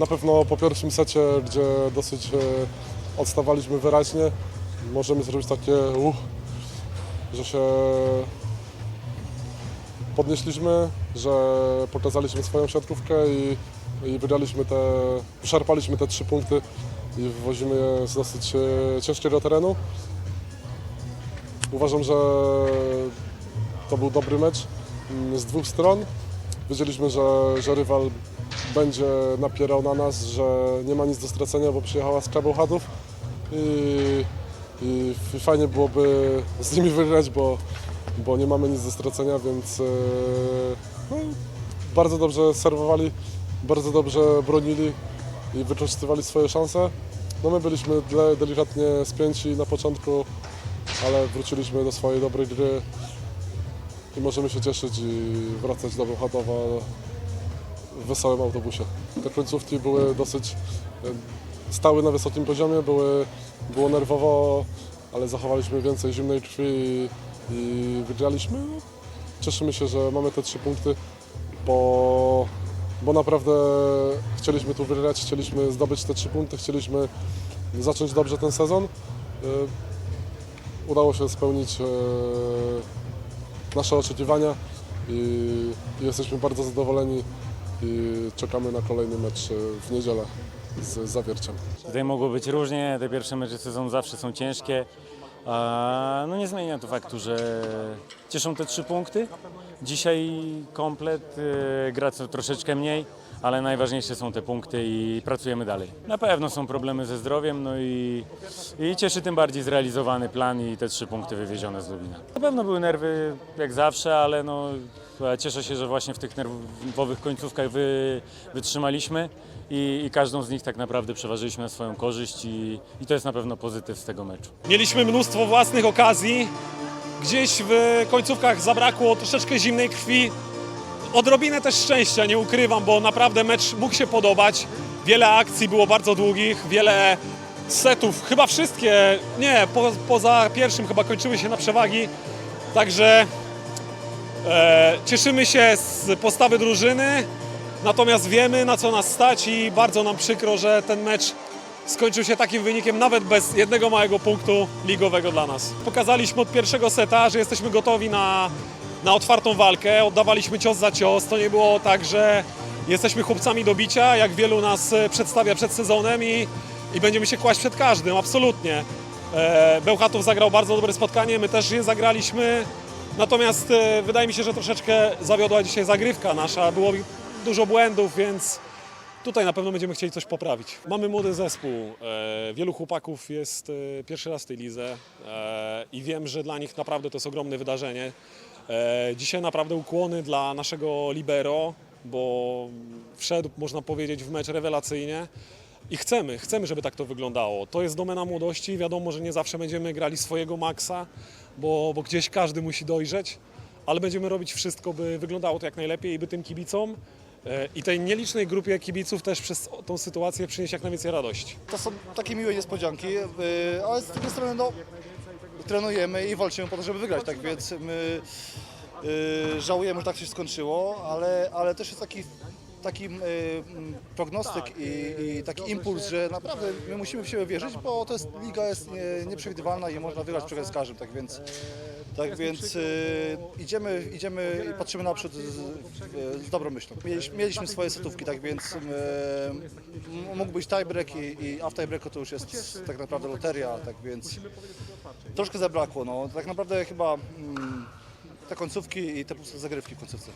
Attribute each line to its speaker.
Speaker 1: Na pewno po pierwszym secie, gdzie dosyć e, odstawaliśmy wyraźnie, możemy zrobić takie uh, że się podnieśliśmy, że pokazaliśmy swoją siatkówkę i, i wydaliśmy te, szarpaliśmy te trzy punkty i wywozimy je z dosyć e, ciężkiego terenu. Uważam, że to był dobry mecz mm, z dwóch stron. Wiedzieliśmy, że, że rywal będzie napierał na nas, że nie ma nic do stracenia, bo przyjechała z Krabełchatów i, i f- fajnie byłoby z nimi wygrać, bo, bo nie mamy nic do stracenia, więc e, no, bardzo dobrze serwowali, bardzo dobrze bronili i wykorzystywali swoje szanse. No my byliśmy de- delikatnie spięci na początku, ale wróciliśmy do swojej dobrej gry i możemy się cieszyć i wracać do Bełchatowa w wesołym autobusie. Te końcówki były dosyć, stały na wysokim poziomie, były, było nerwowo, ale zachowaliśmy więcej zimnej krwi i, i wygraliśmy. Cieszymy się, że mamy te trzy punkty, bo, bo naprawdę chcieliśmy tu wygrać, chcieliśmy zdobyć te trzy punkty, chcieliśmy zacząć dobrze ten sezon. E, Udało się spełnić e, nasze oczekiwania i jesteśmy bardzo zadowoleni i czekamy na kolejny mecz e, w niedzielę z Zawierciem.
Speaker 2: Tutaj mogło być różnie, te pierwsze mecze sezonu zawsze są ciężkie. No nie zmienia to faktu, że cieszą te trzy punkty. Dzisiaj komplet, y, gra troszeczkę mniej, ale najważniejsze są te punkty i pracujemy dalej. Na pewno są problemy ze zdrowiem, no i, i cieszy tym bardziej zrealizowany plan i te trzy punkty wywiezione z Lubina. Na pewno były nerwy jak zawsze, ale no, cieszę się, że właśnie w tych nerwowych końcówkach wy, wytrzymaliśmy i, i każdą z nich tak naprawdę przeważyliśmy na swoją korzyść i, i to jest na pewno pozytyw z tego meczu.
Speaker 3: Mieliśmy mnóstwo własnych okazji. Gdzieś w końcówkach zabrakło troszeczkę zimnej krwi. Odrobinę też szczęścia, nie ukrywam, bo naprawdę mecz mógł się podobać. Wiele akcji było bardzo długich, wiele setów, chyba wszystkie, nie, po, poza pierwszym chyba kończyły się na przewagi. Także cieszymy się z postawy drużyny, natomiast wiemy na co nas stać i bardzo nam przykro, że ten mecz skończył się takim wynikiem nawet bez jednego małego punktu ligowego dla nas. Pokazaliśmy od pierwszego seta, że jesteśmy gotowi na, na otwartą walkę, oddawaliśmy cios za cios, to nie było tak, że jesteśmy chłopcami do bicia, jak wielu nas e, przedstawia przed sezonem i, i będziemy się kłaść przed każdym, absolutnie. E, Bełchatów zagrał bardzo dobre spotkanie, my też je zagraliśmy, natomiast e, wydaje mi się, że troszeczkę zawiodła dzisiaj zagrywka nasza, było dużo błędów, więc Tutaj na pewno będziemy chcieli coś poprawić. Mamy młody zespół. E, wielu chłopaków jest e, pierwszy raz w tej lidze i wiem, że dla nich naprawdę to jest ogromne wydarzenie. Dzisiaj naprawdę ukłony dla naszego libero, bo wszedł, można powiedzieć, w mecz rewelacyjnie. I chcemy, chcemy, żeby tak to wyglądało. To jest domena młodości. Wiadomo, że nie zawsze będziemy grali swojego maksa, bo, bo gdzieś każdy musi dojrzeć, ale będziemy robić wszystko, by wyglądało to jak najlepiej i by tym kibicom e, i tej nielicznej grupie kibiców też przez tą sytuację przynieść jak najwięcej radości.
Speaker 4: To są takie miłe niespodzianki, yy, ale z drugiej strony no, trenujemy i walczymy po to, żeby wygrać, tak więc my yy, żałujemy, że tak się skończyło, ale, ale też jest taki, taki yy, mm, prognostyk i, i taki impuls, że naprawdę my musimy w siebie wierzyć, bo to jest, liga jest nie, nieprzewidywalna i można wygrać przegrać z każdym, tak więc tak więc yy, idziemy, idziemy i patrzymy naprzód z, z, dobrą myślą. Mieliśmy, mieliśmy swoje setówki, tak więc m- mógł być tiebreak i, i a w tiebreaku to już jest tak naprawdę loteria, tak więc troszkę zabrakło. No. Tak naprawdę chyba mm, te końcówki i te zagrywki w końcówce.